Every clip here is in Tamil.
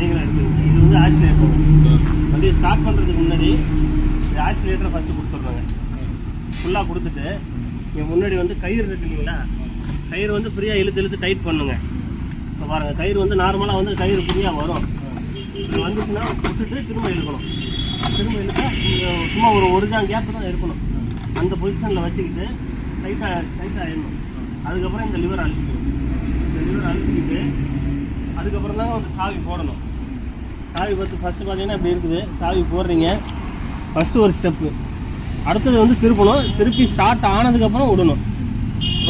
நீங்களும் எடுத்துக்கோங்க. இது வந்து ஆக்சிலேட்டர். வண்டியை ஸ்டார்ட் பண்ணுறதுக்கு முன்னாடி இந்த ஆக்சிலேட்டரை ஃபஸ்ட்டு கொடுத்துட்றாங்க ஃபுல்லாக கொடுத்துட்டு இங்கே முன்னாடி வந்து கயிறு இருக்கு இல்லைங்களா? கயிறு வந்து ஃப்ரீயாக இழுத்து இழுத்து டைட் பண்ணுங்க. இப்போ பாருங்கள் கயிறு வந்து நார்மலாக வந்து கயிறு ஃப்ரீயாக வரும். இது வந்துச்சுன்னா விட்டுட்டு திரும்ப இழுக்கணும். திரும்ப இழுத்தா சும்மா ஒரு ஒரு ஜான் கேப் தான் இருக்கணும். அந்த பொசிஷனில் வச்சுக்கிட்டு டைட்டாக டைட்டாக ஆயிடணும் அதுக்கப்புறம் இந்த லிவர் அழுத்திக்கணும். இந்த லிவர் அழுத்திக்கிட்டு அதுக்கப்புறம் தான் வந்து சாவி போடணும். சாவி பார்த்து ஃபஸ்ட்டு பார்த்தீங்கன்னா இப்படி இருக்குது. சாவி போடுறீங்க. ஃபஸ்ட்டு ஒரு ஸ்டெப்பு அடுத்தது வந்து திருப்பணும். திருப்பி ஸ்டார்ட் ஆனதுக்கப்புறம் விடணும்.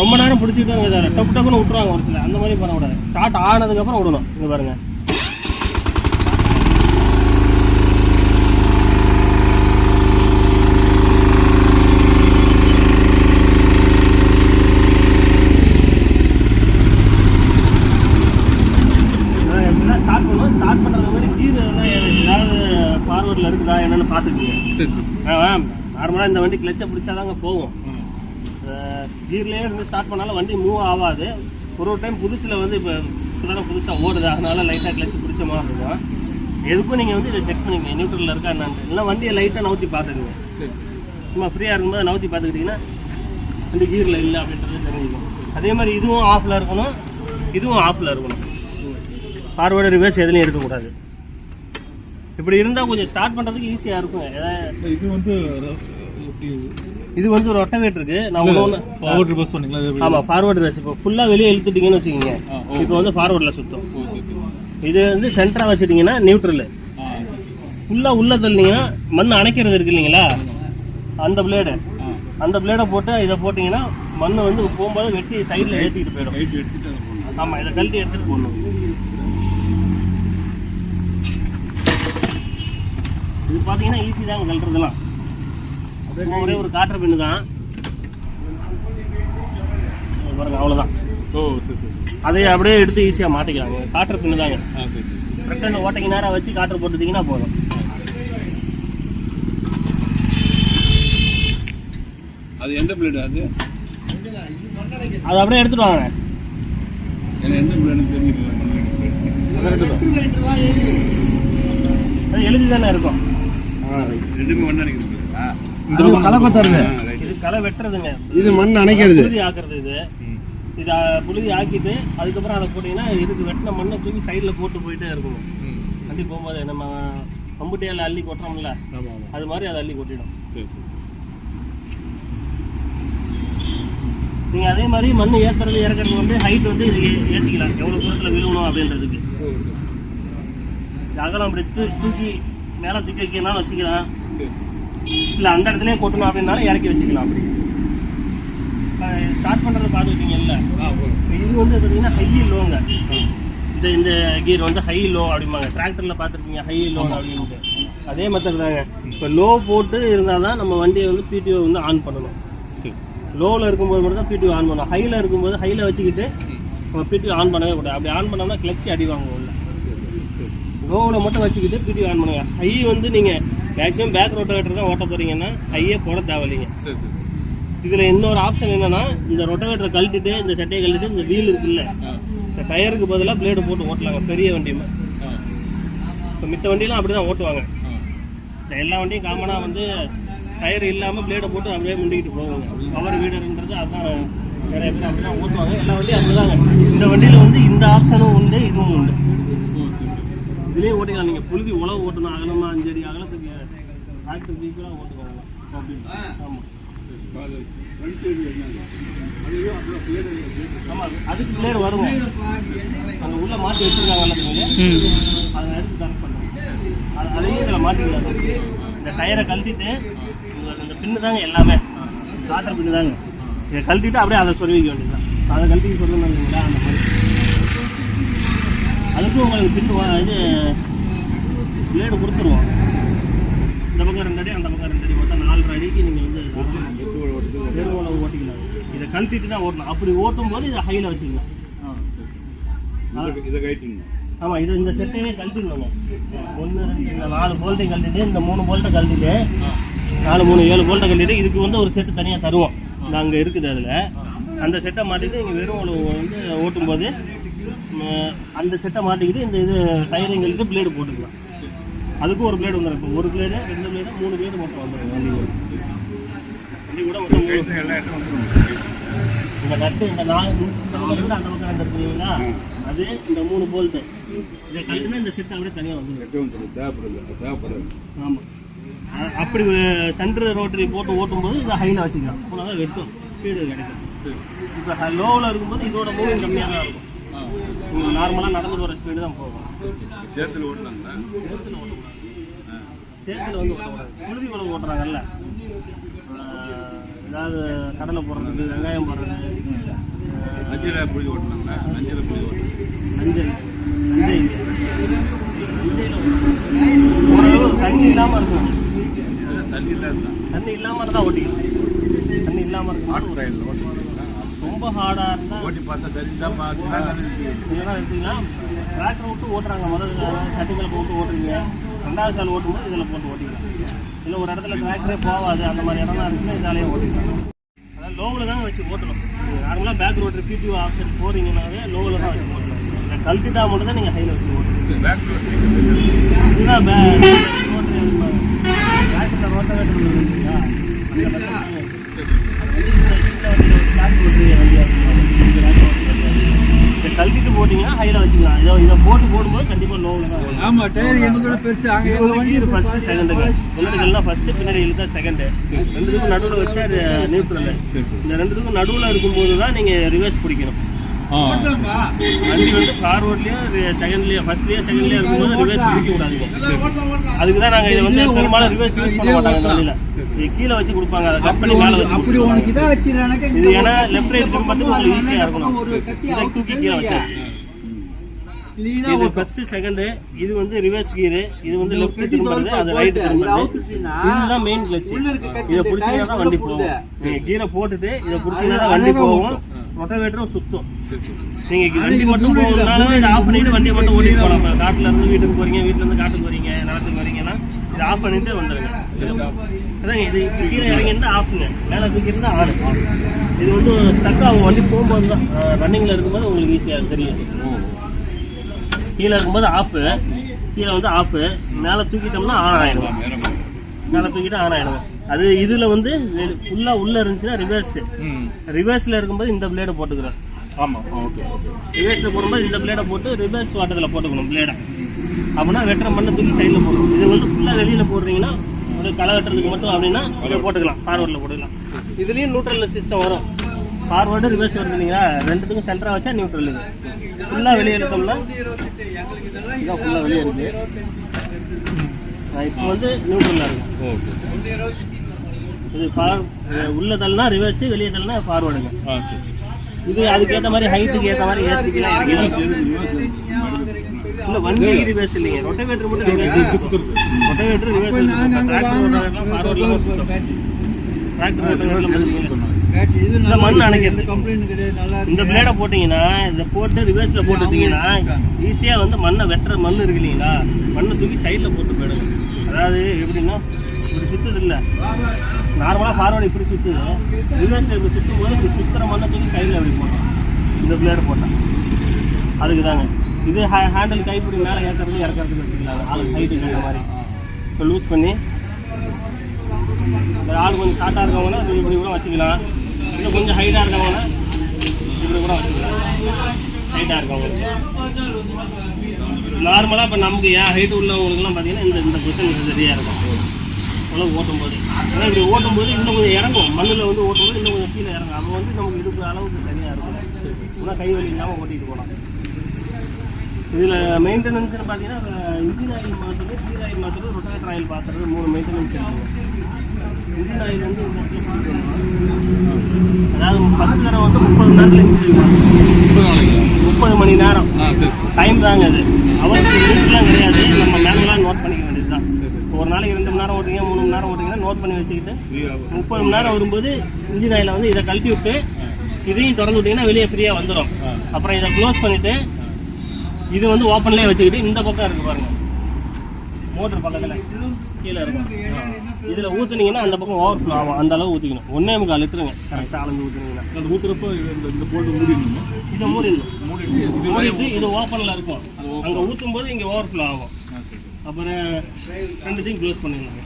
ரொம்ப நேரம் பிடிச்சிட்டு டப்பு டப்புன்னு விட்டுருவாங்க ஒரு சில அந்த மாதிரி பண்ணக்கூடாது. ஸ்டார்ட் ஆனதுக்கப்புறம் விடணும். இங்கே பாருங்கள் அதான் எப்படின்னா ஸ்டார்ட் பண்ணுவோம் ஸ்டார்ட் பண்ணுறது மாதிரி கீர் ஏதாவது ஃபார்வர்டில் இருக்குதா என்னன்னு பார்த்துக்குங்க சரி சரி நார்மலாக இந்த வண்டி கிளச்சை பிடிச்சாதாங்க போகும். கீர்லேயே இருந்து ஸ்டார்ட் பண்ணாலும் வண்டி மூவ் ஆகாது. ஒரு ஒரு டைம் புதுசில் வந்து இப்போ இப்போதானே புதுசாக ஓடுது. அதனால லைட்டாக கிளச்சு பிடிச்ச மாதிரி இருக்கும். எதுக்கும் நீங்கள் வந்து இதை செக் பண்ணிக்கங்க. நியூட்ரலில் இருக்கா என்னன்னு. இல்லை வண்டியை லைட்டாக நவுத்தி பார்த்துக்குங்க. சும்மா ஃப்ரீயாக இருக்கும்போது நவுத்தி பார்த்துக்கிட்டிங்கன்னா வண்டி கீரில் இல்லை அப்படின்றது தெரிஞ்சுக்கும். அதே மாதிரி இதுவும் ஆஃபில் இருக்கணும். இதுவும் ஆஃபில் இருக்கணும். ஃபார்வர்டு ரிவர்ஸ் எதுலையும் இருக்கக்கூடாது. இப்படி இருந்தால் கொஞ்சம் ஸ்டார்ட் பண்ணுறதுக்கு ஈஸியாக இருக்கும். இது வந்து இது வந்து ரொட்டவேட்டருக்கு நான் ஒன்று ஃபார்வர்ட் ரிவர்ஸ் சொன்னீங்களா? ஆமாம் ஃபார்வர்டு ரிவர்ஸ் இப்போ ஃபுல்லாக வெளியே இழுத்துட்டீங்கன்னு வச்சுக்கோங்க. இப்போ வந்து ஃபார்வர்டில் சரி இது வந்து சென்டராக வச்சுட்டிங்கன்னா நியூட்ரல் ஃபுல்லாக உள்ள தள்ளினீங்கன்னா மண் அணைக்கிறது இருக்கு இல்லைங்களா? அந்த பிளேடு அந்த பிளேடை போட்டு இதை போட்டிங்கன்னா மண் வந்து போகும்போது வெட்டி சைடில் ஏற்றிக்கிட்டு போயிடும். ஆமாம் இதை கழட்டி எடுத்துகிட்டு போடணும். இது பார்த்தீங்கன்னா ஈஸி தாங்க கழட்டுறதுலாம் சும்மா ஒரே ஒரு காட்டுற பின்னு தான். பாருங்க அவ்வளோதான் ஓ சரி சரி. அதை அப்படியே எடுத்து ஈஸியாக மாட்டிக்கலாங்க காட்டுற பின்னு தாங்க. ஆ சரி சரி. ஃப்ரண்ட் ஓட்டைக்கு நேரம் வச்சு காற்று போட்டுட்டீங்கன்னா போதும். அது எந்த பிளேடு அது? அதை அப்படியே எடுத்துட்டு வாங்க. எந்த பிளேடு தெரிஞ்சுக்கலாம் எழுதி தானே இருக்கும். ரெண்டுமே ஒன்றா இந்த பக்கம் களை கொத்தாருங்க. இது களை வெட்டுறதுங்க. இது மண் அணைக்கிறது. புழுதி ஆக்குறது இது. இது புழுதி ஆக்கிட்டு அதுக்கப்புறம் அதை போட்டிங்கன்னா இதுக்கு வெட்டின மண்ணை தூக்கி சைடில் போட்டு போயிட்டே இருக்குங்க வண்டி போகும்போது நம்ம பம்புட்டியால் அள்ளி கொட்டுறோம்ல. அது மாதிரி அதை அள்ளி கொட்டிடும். சரி சரி சரி. நீங்கள் அதே மாதிரி மண் ஏற்றுறது இறக்குறது வந்து ஹைட் வந்து இது ஏ- ஏற்றிக்கலாம் எவ்வளோ தூரத்தில் விழுகணும் அப்படின்றதுக்கு. அகலம் அப்படி தூக்கி மேலே தூக்கி வைக்கணும்னாலும் வச்சுக்கலாம் இல்லை அந்த இடத்துலயே கொட்டணும் அப்படின்னாலும் இறக்கி வச்சுக்கலாம் அப்படி. ஸ்டார்ட் பண்ணுறது இப்போ இது வந்து பார்த்தீங்கன்னா ஹை லோங்க இந்த இந்த கீர் வந்து ஹை லோ அப்படிம்பாங்க. டிராக்டரில் பார்த்துருக்கீங்க ஹை லோ அப்படின்ட்டு. அதே மெத்தட் தாங்க இப்போ லோ போட்டு இருந்தால் தான் நம்ம வண்டியை வந்து பிடிஓ வந்து ஆன் பண்ணணும். லோவில் இருக்கும்போது மட்டும் தான் பிடிஓ ஆன் பண்ணணும். ஹையில் இருக்கும்போது ஹையில் வச்சுக்கிட்டு நம்ம பிடிஓ ஆன் பண்ணவே கூடாது. அப்படி ஆன் பண்ணோம்னா கிளச்சி அடி வாங்குவோம் லோவில் மட்டும் வச்சுக்கிட்டு பிடிஓ ஆன் பண்ணுங்க. ஹை வந்து நீங்கள் மேக்ஸிமம் பேக் ரோட்டோவேட்டர் தான் ஓட்ட போகிறீங்கன்னா ஹையே போட தேவையில்லைங்க. சரி இதில் இன்னொரு ஆப்ஷன் என்னன்னா இந்த ரொட்டவேட்டரை கழட்டிட்டு இந்த சட்டையை கழட்டிட்டு இந்த வீல் இருக்குல்ல இந்த டயருக்கு பதிலாக பிளேடு போட்டு ஓட்டலாங்க பெரிய வண்டியுமே. இப்போ மித்த வண்டியெல்லாம் அப்படி தான் ஓட்டுவாங்க இந்த எல்லா வண்டியும் காமனாக வந்து டயர் இல்லாமல் பிளேடை போட்டு அப்படியே முண்டிக்கிட்டு போவாங்க பவர் வீடருன்றது அதுதான் நிறைய பேர் அப்படி தான் ஓட்டுவாங்க. எல்லா வண்டியும் அப்படிதாங்க. இந்த வண்டியில் வந்து இந்த ஆப்ஷனும் உண்டு இதுவும் உண்டு. இதுலேயே ஓட்டிக்கலாம் நீங்கள் புழுதி உழவு ஓட்டணும். அகலமாக அஞ்சடி அகலத்துக்கு டிராக்டர் அதுவே அப்படியே பிளேடு ஆமாம் அதுக்கு பிளேடு வருங்க. அங்கே உள்ள மாட்டி வச்சுருக்காங்கல்ல அதை எடுத்து கரெக்ட் அது அதையும் இதில் மாட்டிக்கலாம் இந்த டயரை கழட்டிட்டு இந்த பின்னு தாங்க எல்லாமே. காட்டுற பின்னு தாங்க. இதை கழட்டிட்டு அப்படியே அதை சொருவிக்க வேண்டியதுதான். அதை கழட்டி சொல்லணும் இல்லைங்களா அந்த மாதிரி. அதுக்கும் உங்களுக்கு பின்னு இது பிளேடு கொடுத்துருவோம். இந்த பக்கம் ரெண்டு அடி அந்த பக்கம் ரெண்டு அடி மொத்தம் நாலரை அடிக்கு நீங்கள் வந்து உழவு ஓட்டிக்கலாம். இதை கழட்டிட்டு தான் ஓட்டணும் அப்படி ஓட்டும் போது இதை ஹையில் வச்சுக்கலாம். இதை கைட்டிங்க ஆமாம் இது இந்த செட்டையே கழட்டிடணுங்க ஒன்று ரெண்டு இந்த நாலு போல்ட்டையும் கழட்டிட்டு இந்த மூணு போல்ட்டை கழட்டிட்டு நாலு மூணு ஏழு போல்ட்டை கழட்டிட்டு இதுக்கு வந்து ஒரு செட்டு தனியாக தருவோம். அங்கே இருக்குது அதில். அந்த செட்டை மாட்டிட்டு இங்கே வெறும் வந்து ஓட்டும்போது ம், அந்த செட்டை மாட்டிக்கிட்டு இந்த இது டயரிங்களுக்கு பிளேடு போட்டுக்கலாம். அதுக்கும் ஒரு பிளேடு வந்துடும் இப்போ ஒரு பிளேடு ரெண்டு பிளேடு மூணு பிளேடு மொத்தம் வந்துடும் வண்டி கூட. வண்டி கூட இடமும் இந்த நட்டு இந்த நாலு அந்த பக்கம் ரெண்டு இருக்குங்களா? அது இந்த மூணு போல்ட்டு இதை கழட்டினா இந்த செட்டு அப்படியே தனியாக வந்துடும் தேவைப்படுது ஆமாம் அப்படி சென்டர் ரோட்டரி போட்டு ஓட்டும்போது இதை ஹையில் வச்சுக்கலாம். அப்போ தான் வெட்டும். ஸ்பீடு கிடைக்கும். இப்போ லோவில் இருக்கும்போது இதோட மூவிங் கம்மியாக தான் இருக்கும். நார்மலாக நடந்து போகிற ஸ்பீடு தான் போகும். சேத்துல ஓட்டலாங்களா சேத்துல ஓட்டக்கூடாது சேத்துல வந்து ஓட்டக்கூடாது புழுதி குளம் ஓட்டுறாங்கல்ல. ஏதாவது கடலை போடுறதுக்கு வெங்காயம் போடுறது அஞ்சில புளி ஓட்டலாங்களா அஞ்சில புளி ஓட்டலாம் மஞ்சள் மஞ்சள் மஞ்சள் ஓரளவு தண்ணி இல்லாமல் இருக்கும். தண்ணி இல்லாதான் தண்ணி இல்லாமல் இருந்தால் ஓட்டிக்கலாம். தண்ணி இல்லாமல் இருக்கும். ஆட்டு ரயில் ரொம்ப ஹார்டாக இருந்தால் ஓட்டி பார்த்தா தெரிஞ்சா பார்த்தா இதெல்லாம் எடுத்தீங்கன்னா டிராக்டர் விட்டு ஓட்டுறாங்க. முதல் சட்டிகளை போட்டு ஓட்டுறீங்க. ரெண்டாவது சால் ஓட்டும்போது இதில் போட்டு ஓட்டிக்கலாம். இல்லை ஒரு இடத்துல டிராக்டரே போகாது. அந்த மாதிரி இடம்லாம் இருக்குன்னா இதாலேயே ஓட்டிக்கலாம். அதாவது லோவில் தான் வச்சு ஓட்டணும். நார்மலாக பேக் ரோட்டரி பிடிஓ ஆஃபீஸர் போகிறீங்கன்னாவே லோவில் தான் வச்சு ஓட்டணும். இந்த கழட்டிட்டா மட்டும் தான் நீங்கள் ஹையில் வச்சு ஓட்டணும். பேக் ரோட் இதுதான் பே ரோட்டரி டிராக்டரில் ரோட்டவேட்டர் தான் கழட்டிட்டு போட்டீங்கன்னா ஹைல வச்சுக்கலாம். இதை இதை போட்டு போடும்போது கண்டிப்பா லோவில் தான் வரும். ஆமா டயர் எங்க பெருசு அங்க இது வந்து கீர் ஃபர்ஸ்ட் செகண்டுங்க முன்னாடிகள்லாம் ஃபர்ஸ்ட் பின்னாடி இழுத்தா செகண்டு ரெண்டுத்துக்கும் நடுவில் வச்சா நியூட்ரல் இந்த ரெண்டுத்துக்கும் நடுவில் இருக்கும்போது தான் நீங்க ரிவர்ஸ் பிடிக்கணும். வண்டி வந்து ஃபார்வர்ட்லயும் செகண்ட்லயும் ஃபர்ஸ்ட்லயும் செகண்ட்லயும் இருக்கும்போது ரிவர்ஸ் பிடிக்க கூடாதுங்க அதுக்கு தான் நாங்கள் இதை வந்து பெரும்பாலும் ரிவர்ஸ் யூஸ் பண்ண மாட்டாங்க இந்த வண்டியில். இது கீழே வச்சு கொடுப்பாங்க அதை கட் பண்ணி மேலே வச்சு அப்படி. உனக்கு இது ஏன்னா லெஃப்ட் ரைட் திரும்பத்துக்கு உங்களுக்கு ஈஸியாக இருக்கணும். இதை தூக்கி கீழே வச்சு இது ஃபர்ஸ்ட் செகண்ட் இது வந்து ரிவர்ஸ் கீர் இது வந்து லெஃப்ட் திரும்புறது அது ரைட் திரும்புறது. இதுதான் மெயின் கிளட்ச் இதை பிடிச்சீங்கன்னா தான் வண்டி போகும். நீங்க கீரை போட்டுட்டு இதை பிடிச்சீங்கன்னா வண்டி போகும். ரொட்டவேட்டரும் சுத்தும். நீங்க வண்டி மட்டும் போகணும்னாலும் இதை ஆஃப் பண்ணிட்டு வண்டியை மட்டும் ஓட்டிட்டு போகலாம். காட்டுல இருந்து வீட்டுக்கு போறீங்க வீட்டுல இருந்து காட்டுக்கு போறீங்க நிலத்துக்கு வரீங்கன்னா இதை ஆஃப் பண்ணிட்டு வந்துருங்க. அதாங்க இது கீழே இறங்கி இருந்தா ஆஃப்ங்க மேலே தூக்கி இருந்தா ஆன் இது வந்து ஸ்டக் ஆகும். வண்டி போகும்போது தான் ரன்னிங்ல இருக்கும்போது உங்களுக்கு ஈஸியாக தெரியும். கீழே இருக்கும்போது ஆஃபு கீழே வந்து ஆஃபு மேலே தூக்கிட்டோம்னா ஆன் ஆயிடும். மேலே தூக்கிட்டு ஆன் ஆயிடும் அது இதில் வந்து ஃபுல்லாக உள்ளே இருந்துச்சுன்னா ரிவர்ஸ் ரிவர்ஸில் இருக்கும்போது இந்த பிளேடை போட்டுக்கிறோம் ஆமாம் ஓகே ஓகே ரிவர்ஸில் போடும்போது இந்த பிளேடை போட்டு ரிவர்ஸ் வாட்டத்தில் போட்டுக்கணும் பிளேடை அப்படின்னா வெட்டுற மண்ணை தூக்கி சைடில் போடணும். இது வந்து ஃபுல்லாக வெளியில் போடுறீங்கன்னா ஒரு களை வெட்டுறதுக்கு மட்டும் அப்படின்னா இதை போட்டுக்கலாம். ஃபார்வர்டில் போட்டுக்கலாம். இதுலேயும் நியூட்ரல் சிஸ்டம் வரும். ஃபார்வர்டு ரிவர்ஸ் வருது இல்லைங்களா ரெண்டுத்துக்கும் சென்டராக வச்சா நியூட்ரல் இது. ஃபுல்லாக வெளியே எடுத்தோம்னா இதான் ஃபுல்லாக வெளியே இருக்கு. இப்போ வந்து நியூட்ரலாக இருக்கும் ஓகே. இது ஃபார் உள்ள தள்ளினா ரிவர்ஸ் வெளியே தள்ளினா ஃபார்வர்டுங்க ஆ சரி சரி. இது அதுக்கேற்ற மாதிரி ஹைட்டுக்கு ஏற்ற மாதிரி ஏற்றிக்கலாம் இல்ல வண்டி ரிவர்ஸ் இல்லைங்க. ரொட்டவேட்டர் மட்டும் ரிவர்ஸ் ரொட்டவேட்டர் ரிவர்ஸ் இந்த மண் அணைக்கிறது கம்ப்ளைண்ட் கிடையாது. நல்லா இந்த பிளேடை போட்டீங்கன்னா இதை போட்டு ரிவர்ஸ்ல போட்டுட்டீங்கன்னா ஈஸியா வந்து மண்ணை வெட்டுற மண் இருக்கு இல்லைங்களா? மண்ணை தூக்கி சைடில் போட்டு போயிடுங்க. அதாவது எப்படின்னா இப்படி சுத்துது இல்லை. நார்மலாக ஃபார்வர்டு இப்படி சுத்துது. ரிவர்ஸ் இப்படி சுத்தும் போது இப்படி சுத்துற மண்ணை தூக்கி சைடில் அப்படி போட்டோம். இந்த பிளேடு போட்டேன் அதுக்கு தாங்க. இது ஹேண்டில் கைப்பிடி மேலே ஏற்றுறது இறக்கறதுக்கு வச்சுக்கலாம். ஆள் ஹைட்டு ஏற்ற மாதிரி. இப்போ லூஸ் பண்ணி இந்த ஆள் கொஞ்சம் ஷார்ட்டாக இருக்கவங்கன்னா இப்படி இப்படி கூட வச்சுக்கலாம். இன்னும் கொஞ்சம் ஹைட்டாக இருக்கவங்கன்னா இப்படி கூட வச்சுக்கலாம். ஹைட்டாக இருக்கவங்க நார்மலாக இப்போ நமக்கு ஏன் ஹைட் உள்ளவங்களுக்குலாம் பார்த்தீங்கன்னா இந்த இந்த பொசிஷன் சரியாக இருக்கும். உழவு ஓட்டும்போது. ஏன்னா இப்படி ஓட்டும்போது இன்னும் கொஞ்சம் இறங்கும். மண்ணில் வந்து ஓட்டும்போது இன்னும் கொஞ்சம் கீழே இறங்கும். அப்போ வந்து நமக்கு இருக்கிற அளவுக்கு சரியாக இருக்கும். ஆனால் கை வலி இல்லாமல் ஓட்டிகிட்டு போகலாம். இதில் மெயின்டெனன்ஸ்னு பார்த்தீங்கன்னா இன்ஜின் ஆயில் மாற்றுறது சீர் ஆயில் மாற்றுறது ரொட்டேட்டர் ஆயில் பார்த்துறது மூணு மெயின்டெனன்ஸ் இருக்கும் இன்ஜின் ஆயில் வந்து அதாவது பத்து தடவை வந்து முப்பது நேரத்தில் இன்ஜின் முப்பது முப்பது மணி நேரம். டைம் தாங்க அது. அவருக்கு மினிட்லாம் கிடையாது. நம்ம மேனுவலாக நோட் பண்ணிக்க வேண்டியது தான் ஒரு நாளைக்கு ரெண்டு மணி நேரம் ஓட்டுறீங்க மூணு மணி நேரம் ஓட்டுறீங்கன்னா நோட் பண்ணி வச்சுக்கிட்டு முப்பது மணி நேரம் வரும்போது இன்ஜின் ஆயில வந்து இதை கழட்டி விட்டு இதையும் திறந்து விட்டீங்கன்னா வெளியே ஃப்ரீயாக வந்துடும் அப்புறம் இதை க்ளோஸ் பண்ணிட்டு இது வந்து ஓப்பன்லேயே வச்சுக்கிட்டு இந்த பக்கம் இருக்கு பாருங்க. மோட்டர் பக்கத்தில். கீழே இருக்கும். இதுல ஊத்துனீங்கன்னா அந்த பக்கம் ஓவர் ஃப்ளோ ஆகும் அந்த அளவு ஊத்திக்கணும். ஒன்னே முக்கால் லிட்டருங்க. கரெக்டாக அளந்து ஊத்துனீங்கன்னா. அது ஊத்துறப்ப இது இந்த இந்த போட்டு மூடிடணுமா? இதை மூடிடணும். மூடிட்டு இது மூடிட்டு இது ஓப்பன்ல இருக்கும். அங்க ஊத்தும் போது இங்க ஓவர் ஃப்ளோ ஆகும். அப்புறம் ரெண்டுத்தையும் க்ளோஸ் பண்ணிடலாம்.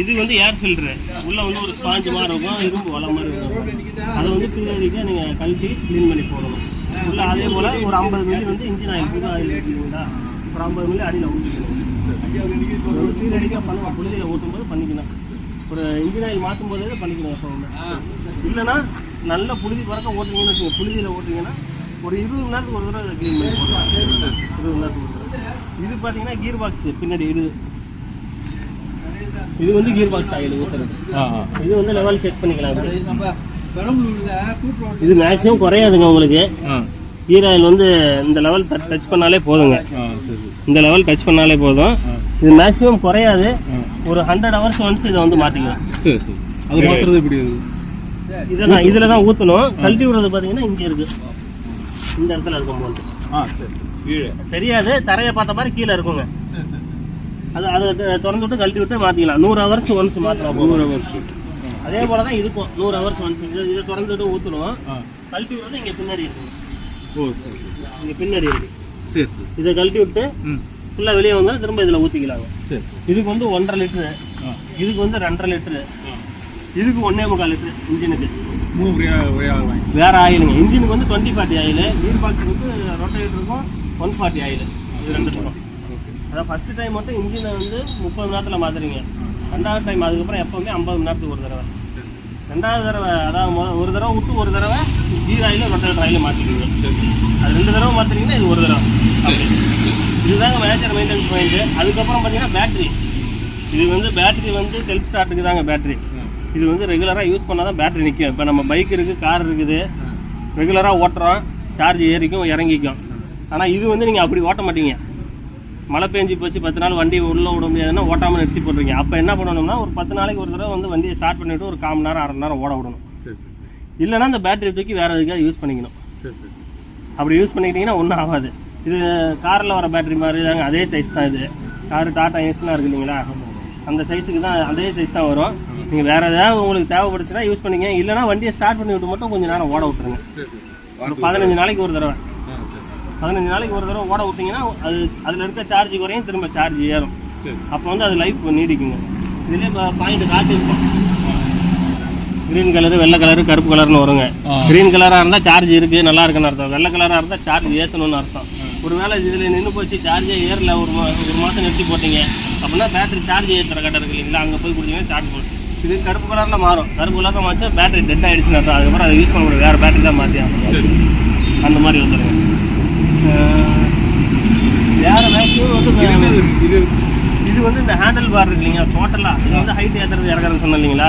இது வந்து ஏர் ஃபில்டரு உள்ள வந்து ஒரு ஸ்பாஞ்ச் மாதிரி இருக்கும். இரும்பு வலை மாதிரி இருக்கும். அதை வந்து பின்னாடிக்கு நீங்க கழட்டி க்ளீன் பண்ணி போடணும். உள்ள அதே போல ஒரு ஐம்பது மில்லி வந்து இன்ஜின் ஆயில் புது ஆயில் இருக்குங்களா ஒரு ஐம்பது மில்லி அடியில் ஊற்றிக்கணும் ஒரு பண்ணுவோம் புழுதியில் ஊட்டும் போது பண்ணிக்கணும் ஒரு இன்ஜின் ஆயில் மாற்றும் போதே பண்ணிக்கணும் இல்லைன்னா நல்ல புழுதி பறக்க ஓட்டுறீங்கன்னு வச்சுக்கோங்க. புழுதியில் ஓட்டுறீங்கன்னா ஒரு இருபது மணி நேரத்துக்கு ஒரு தடவை க்ளீன் பண்ணி போடலாம் இருபது மணி நேரத்துக்கு ஒரு தடவை. இது பார்த்தீங்கன்னா கீர் பாக்ஸ் பின்னாடி இது இது வந்து கீர் பாக்ஸ் ஆயில் ஊற்றுறது இது வந்து லெவல் செக் பண்ணிக்கலாம். இது மேக்ஸிமம் குறையாதுங்க உங்களுக்கு. கீர் ஆயில் வந்து இந்த லெவல் டச் பண்ணாலே போதுங்க. இந்த லெவல் டச் பண்ணாலே போதும். இது மேக்ஸிமம் குறையாது. ஒரு ஹண்ட்ரட் ஹவர்ஸ் ஒன்ஸ் இதை வந்து மாற்றிக்கலாம் சரி சரி. அது மாத்துறது எப்படி தான் இதில் தான் ஊற்றணும் கழட்டி விடுறது பார்த்தீங்கன்னா இங்கே இருக்கு. இந்த இடத்துல இருக்கும் போது. ஆ சரி. கீழே. தெரியாது. தரையை பார்த்த மாதிரி கீழே இருக்குங்க. சரி சரி அது அதை திறந்து விட்டு கழட்டி விட்டு மாற்றிக்கலாம் நூறு ஹவர்ஸ் ஒன்ஸ் மாற்றலாம் நூறு வருஷம் அதே போல தான் இதுக்கும். நூறு ஹவர்ஸ் ஒன்ஸ் இதை இதை திறந்து விட்டு ஊற்றணும் கழட்டி விடுறது இங்கே பின்னாடி இருக்குங்க ஓ சரி. இங்கே பின்னாடி இருக்கு. சரி சரி. இதை கழட்டி விட்டு ம். ஃபுல்லாக வெளியே வந்தால் திரும்ப இதில் ஊற்றிக்கலாங்க சரி. இதுக்கு வந்து ஒன்றரை லிட்டரு இதுக்கு வந்து ரெண்டரை லிட்டரு இதுக்கு ஒன்றே முக்கால் லிட்டரு இன்ஜினுக்கு. வேற ஆயிலுங்க. இன்ஜினுக்கு வந்து டுவெண்ட்டி ஃபார்ட்டி ஆயில் நீர் பாக்ஸுக்கு வந்து ரொட்டேட்டருக்கும் ஒன் ஃபார்ட்டி ஆயில். இது ரெண்டுத்துக்கும் ஓகே அதான் ஃபர்ஸ்ட் டைம் மட்டும் இன்ஜினை வந்து முப்பது நேரத்தில் மாற்றுறீங்க ரெண்டாவது டைம் அதுக்கப்புறம் எப்போவுமே ஐம்பது நேரத்துக்கு ஒரு தடவை. ரெண்டாவது தடவை அதாவது ஒரு தடவை விட்டு ஒரு தடவை ஆயில் ரொட்டேட்டர் ஆயில் மாற்றிடுவீங்க அது ரெண்டு தடவை மாற்றுறீங்கன்னா இது ஒரு தடவை. இதுதாங்க மேஜர் மெயின்டெனன்ஸ் பாயிண்ட் அதுக்கப்புறம் பார்த்தீங்கன்னா பேட்டரி இது வந்து பேட்டரி வந்து செல்ஃப் ஸ்டார்ட்டுக்கு தாங்க பேட்டரி ஆ இது வந்து ரெகுலராக யூஸ் பண்ணால் தான் பேட்டரி நிற்கும் இப்போ நம்ம பைக் இருக்குது. கார் இருக்குது ரெகுலராக ஓட்டுறோம். சார்ஜ் ஏறிக்கும் இறங்கிக்கும். ஆனால் இது வந்து நீங்கள் அப்படி ஓட்ட மாட்டீங்க. மழை பெஞ்சு போச்சு பத்து நாள் வண்டி உள்ளே விட முடியாதுன்னா ஓட்டாமல் நிறுத்தி போட்டுருங்க அப்போ என்ன பண்ணணும்னா ஒரு பத்து நாளைக்கு ஒரு தடவை வந்து வண்டியை ஸ்டார்ட் பண்ணிவிட்டு ஒரு கால் மணி நேரம் அரை நேரம் ஓட விடணும். இல்லைன்னா அந்த பேட்டரி தூக்கி வேறு எதுக்காவது யூஸ் பண்ணிக்கணும். அப்படி யூஸ் பண்ணிக்கிட்டீங்கன்னா ஒன்றும் ஆகாது. இது காரில் வர பேட்டரி மாதிரி தாங்க அதே சைஸ் தான் இது. கார் டாட்டா ஏஸ்லாம் இருக்கு இல்லைங்களா? அந்த சைஸுக்கு தான் அதே சைஸ் தான் வரும். நீங்கள் வேறு ஏதாவது உங்களுக்கு தேவைப்படுச்சுன்னா யூஸ் பண்ணிங்க இல்லைன்னா வண்டியை ஸ்டார்ட் பண்ணி விட்டு மட்டும் கொஞ்சம் நேரம் ஓட விட்டுருங்க. ஒரு பதினஞ்சு நாளைக்கு ஒரு தடவை. பதினஞ்சு நாளைக்கு ஒரு தடவை ஓட விட்டிங்கன்னா அது அதில் இருக்க சார்ஜ் குறையும் திரும்ப சார்ஜ் ஏறும். சரி. அப்போ வந்து அது லைஃப் நீடிக்குங்க. இதுலேயே இப்போ பாயிண்ட் காட்டியிருக்கோம் கிரீன் கலரு வெள்ளை கலரு கருப்பு கலர்னு வருங்க. கிரீன் கலராக இருந்தால் சார்ஜ் இருக்கு நல்லா இருக்குன்னு அர்த்தம். வெள்ளை கலராக இருந்தால் சார்ஜ் ஏற்றணும்னு அர்த்தம். ஒருவேளை இதில் நின்று போச்சு சார்ஜே ஏறல ஒரு மா ஒரு மாதம் நிறுத்தி போட்டீங்க. அப்படின்னா பேட்டரி சார்ஜ் ஏற்றுற கடை இருக்கு இல்லைங்களா? அங்கே போய் கொடுத்தீங்கன்னா சார்ஜ் போடும் இது கருப்பு கலரில் மாறும். கருப்பு கலரில் மாற்றி பேட்டரி டெட் ஆகிடுச்சுன்னு அர்த்தம். அதுக்கப்புறம் அதை யூஸ் பண்ண முடியாது. வேறு பேட்டரி தான் மாற்றி அந்த மாதிரி வந்துடுங்க வேறு மேக்ஸிமம் வந்து இது? இது வந்து இந்த ஹேண்டில் பார் இருக்கு இல்லைங்களா டோட்டலாக இது வந்து ஹைட் ஏற்றுறது இறக்குறது சொன்னேன் இல்லைங்களா.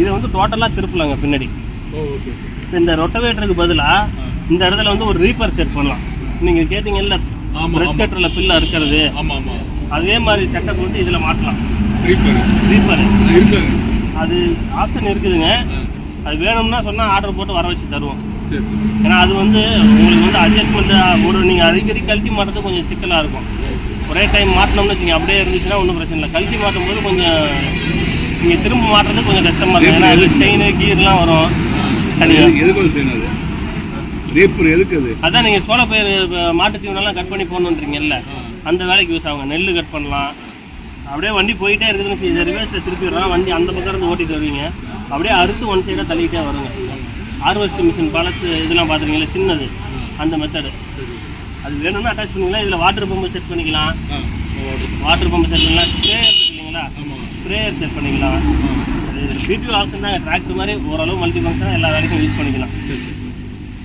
இதை வந்து டோட்டலாக திருப்பலாங்க பின்னாடி. இந்த ரொட்டவேட்டருக்கு பதிலாக இந்த இடத்துல வந்து ஒரு ரீப்பர் செட் பண்ணலாம். நீங்கள் கேட்டிங்கல்ல ப்ரெஷ். கட்டரில் பில்லு அறுக்கிறது ஆமாம் ஆமாம் அதே மாதிரி செட்டப் வந்து இதில் மாட்டலாம் ரீப்பர் அது ஆப்ஷன் இருக்குதுங்க. அது வேணும்னா சொன்னால் ஆர்டர் போட்டு வர வச்சு தருவோம். ஏன்னா அது வந்து உங்களுக்கு வந்து அட்ஜஸ்ட்மெண்ட் ஒரு நீங்கள் அடிக்கடி கழட்டி மாட்டுறது கொஞ்சம் சிக்கலாக இருக்கும். ஒரே டைம் மாட்டினோம்னு வச்சுங்க அப்படியே இருந்துச்சுன்னா ஒன்றும் பிரச்சனை இல்லை. கழட்டி மாட்டும் போது கொஞ்சம் நீங்கள் திரும்ப மாட்டுறது கொஞ்சம் கஷ்டமாக இருக்கும். ஏன்னா அது செயின் கீர்லாம் வரும். தனியாக எது- எதுக்கு அது? ரீப்பர் எதுக்கு அது? அதான் நீங்கள் சோள பயிர் மாட்டு தீவனம்லாம் கட் பண்ணி போடணுன்றீங்கல்ல. அந்த வேலைக்கு யூஸ் ஆகுங்க. நெல் கட் பண்ணலாம். அப்படியே வண்டி போயிட்டே இருக்குதுன்னு ரிவர்ஸில் திருப்பி விடுறோம் வண்டி அந்த பக்கம் இருந்து ஓட்டிட்டு வருவீங்க. அப்படியே அறுத்து ஒன் சைடாக தள்ளிக்கிட்டே வருங்க. ஹார்வெஸ்ட் மிஷின் பழசு இதெல்லாம் பார்த்துருக்கீங்களா? சின்னது. அந்த மெத்தடு அது வேணும்னா அட்டாச் பண்ணிக்கலாம் இதில் வாட்டர் பம்பு செட் பண்ணிக்கலாம். வாட்டர் பம்பு செட் பண்ணலாம் ஸ்ப்ரேயர் இல்லைங்களா ஸ்ப்ரேயர் செட் பண்ணிக்கலாம். பிடிஓ ஆப்ஷன் தான் டிராக்டர் மாதிரி ஓரளவு மல்டி ஃபங்க்ஷனாக எல்லா வேலைக்கும் யூஸ் பண்ணிக்கலாம்.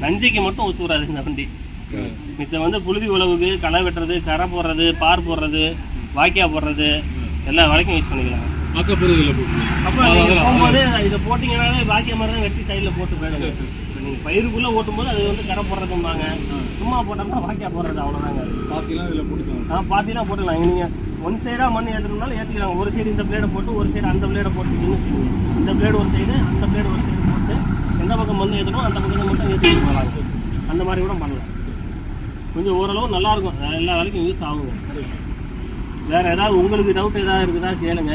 நஞ்சைக்கு மட்டும் ஒத்து வராது இந்த வண்டி. மித்த வந்து புழுதி உழவுக்கு களை வெட்டுறது கரை போடுறது பார் போடுறது வாய்க்கா போடுறது எல்லா வேலைக்கும் யூஸ் பண்ணிக்கலாம். ஆக்கப்படுறது இல்லை போட்டு அப்போ போகும்போது இதை போட்டிங்கனாலே வாக்கிய மாதிரி தான் வெட்டி சைடில் போட்டு போயிடுங்க இப்போ நீங்கள் பயிருக்குள்ளே ஓட்டும்போது அது வந்து கரை போடுறதும்பாங்க. சும்மா போட்டோம்னா வாக்கியா போடுறது அவ்வளோதாங்க பாத்திலாம் இதில் போட்டுக்கலாம். ஆ பாத்திலாம் போட்டுக்கலாம். நீங்கள் ஒன் சைடாக மண் ஏற்றணும்னாலும் ஏற்றிக்கலாம் ஒரு சைடு இந்த பிளேடை போட்டு ஒரு சைடு அந்த பிளேடை போட்டுக்கிங்கன்னு வச்சுக்கோங்க. இந்த பிளேடு ஒரு சைடு அந்த பிளேடு ஒரு சைடு போட்டு எந்த பக்கம் மண் ஏற்றணும் அந்த பக்கம் மட்டும் ஏற்றிட்டு போகலாம் அந்த மாதிரி கூட பண்ணலாம். கொஞ்சம் ஓரளவு நல்லா இருக்கும். எல்லா வேலைக்கும் யூஸ் ஆகுங்க. வேறு ஏதாவது உங்களுக்கு டவுட் ஏதாவது இருக்குதா கேளுங்க.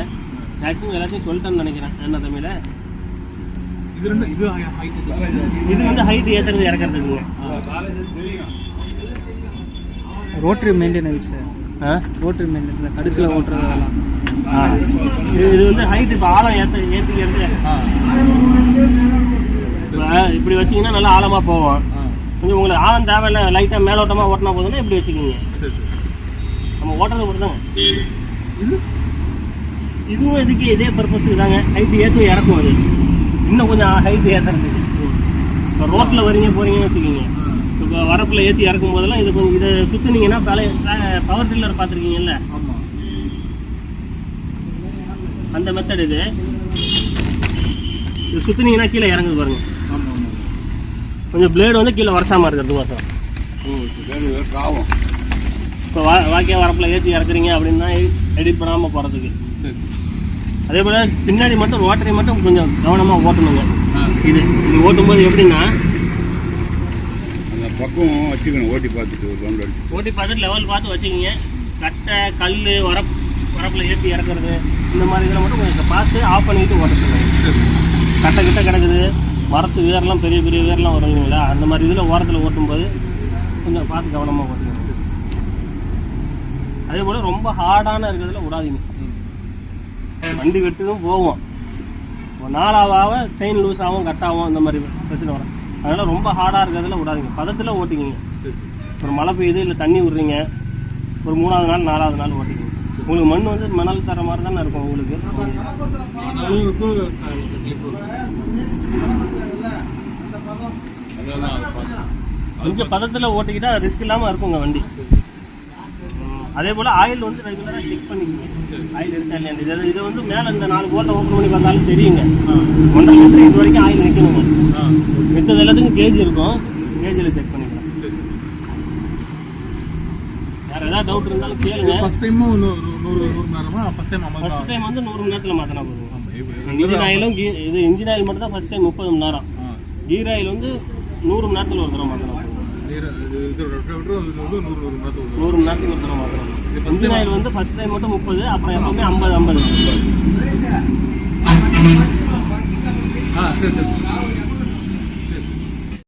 மேக்ஸிமம் எல்லாத்தையும் சொல்லிட்டேன்னு நினைக்கிறேன் என்ன தமிழ இது ரெண்டு இது height இது. இது வந்து ஹைட் ஏற்றுறது இறக்குறதுக்குங்க ரோட்டரி மெயின்டெனன்ஸ் ஆ? ரோட்டரி மெயின்டெனன்ஸ் கடைசியில் ஓட்டுறது அதெல்லாம் ஆ. இது இது வந்து ஹைட் இப்போ ஆழம் ஏற்ற ஏற்றிக்கிறது இப்படி வச்சீங்கன்னா நல்லா ஆழமாக போவோம் ஆ. கொஞ்சம் உங்களுக்கு ஆழம் தேவையில்ல லைட்டாக மேலோட்டமாக ஓட்டினா போதும்னா இப்படி வச்சுக்கோங்க சரி சரி. நம்ம ஓட்டுறது இது? இதுவும் இதுக்கு இதே பர்பஸுக்கு தாங்க? ஹைட் ஏற்றும் இறக்கும் அது. இன்னும் கொஞ்சம் ஹைட் ஏற்றுறதுக்கு இப்போ ரோட்டில் வரீங்க போகிறீங்கன்னு வச்சுக்கோங்க. இப்போ வரப்பில் ஏற்றி இறக்கும் போதெல்லாம் இது கொஞ்சம் இதை சுற்றுனீங்கன்னா பழைய பவர் டில்லர் பார்த்துருக்கீங்கல்ல? ஆமா. அந்த மெத்தட் இது. இது சுற்றுனீங்கன்னா கீழே இறங்குது பாருங்க. ஆமா ஆமா. கொஞ்சம் பிளேடு வந்து கீழே வரசாமல் இருக்கிறது மாதம் ஆகும். இப்போ வா வாக்கிய வரப்பில் ஏற்றி இறக்குறீங்க அப்படின்னா எடிட் பண்ணாமல் போகிறதுக்கு அதே போல் பின்னாடி மட்டும் ரோட்டரி மட்டும் கொஞ்சம் கவனமாக ஓட்டணுங்க. இது இது ஓட்டும்போது எப்படின்னா அந்த பக்கம் வச்சுக்கணும் ஓட்டி பார்த்துட்டு ஒரு ரவுண்ட் அடிச்சு. ஓட்டி பார்த்துட்டு லெவல் பார்த்து வச்சுக்கிங்க. கட்டை கல் வரப் வரப்பில் ஏற்றி இறக்குறது இந்த மாதிரி இதில் மட்டும் கொஞ்சம் பார்த்து ஆஃப் பண்ணிக்கிட்டு ஓட்ட கட்டை கிட்ட கிடக்குது. மரத்து வேர்லாம் பெரிய பெரிய வேர்லாம் வரும் இல்லைங்களா? அந்த மாதிரி இதில் ஓரத்தில் ஓட்டும்போது கொஞ்சம் பார்த்து கவனமாக ஓட்டுங்க அதே போல் ரொம்ப ஹார்டான இருக்கிறதுல விடாதீங்க வண்டி வெட்டுதும் போவோம். ஒரு நாளாவாக செயின் லூஸ் ஆகும் கட் ஆகும் இந்த மாதிரி பிரச்சனை வரும். அதனால் ரொம்ப ஹார்டாக இருக்கிறதுல விடாதீங்க. பதத்தில் ஓட்டிக்கிங்க. ஒரு மழை பெய்யுது இல்லை தண்ணி விடுறீங்க ஒரு மூணாவது நாள் நாலாவது நாள் ஓட்டிக்கணும் உங்களுக்கு மண் வந்து மணல் தர மாதிரி தானே இருக்கும் உங்களுக்கு? கொஞ்சம் பதத்தில் ஓட்டிக்கிட்டா ரிஸ்க் இல்லாமல் இருக்குங்க வண்டி. அதே போல் ஆயில் வந்து ரெகுலராக செக் பண்ணிக்கங்க. ஆயில் இருக்கா இல்லையா? இது இது வந்து மேலே இந்த நாலு போட்டை ஓப்பன் பண்ணி பார்த்தாலும் தெரியுங்க. ஒன்றரை லிட்டர் இது வரைக்கும் ஆயில் நிற்கணுங்க மித்தது எல்லாத்துக்கும் கேஜ் இருக்கும். கேஜில் செக் பண்ணிக்கலாம். வேறு ஏதாவது டவுட் இருந்தாலும் கேளுங்க. ஃபர்ஸ்ட் டைமும் நூறு நூறு நேரமா? ஃபர்ஸ்ட் டைம் ஃபர்ஸ்ட் டைம் வந்து நூறு மணி நேரத்தில் மாற்றினா போதும் இன்ஜின் ஆயிலும் கீ- இது இன்ஜின் ஆயில் மட்டும் தான் ஃபர்ஸ்ட் டைம் முப்பது மணி நேரம். கீர் ஆயில் வந்து நூறு மணி நேரத்தில் ஒரு தடவை மாற்றணும் நூறு மணி நேரத்துக்கு ஒரு தடவை மாற்றணும் இன்ஜின் வந்து ஃபர்ஸ்ட் டைம் மட்டும் முப்பது அப்புறம் எப்பவுமே ஐம்பது ஐம்பது. ஆ சரி சரி.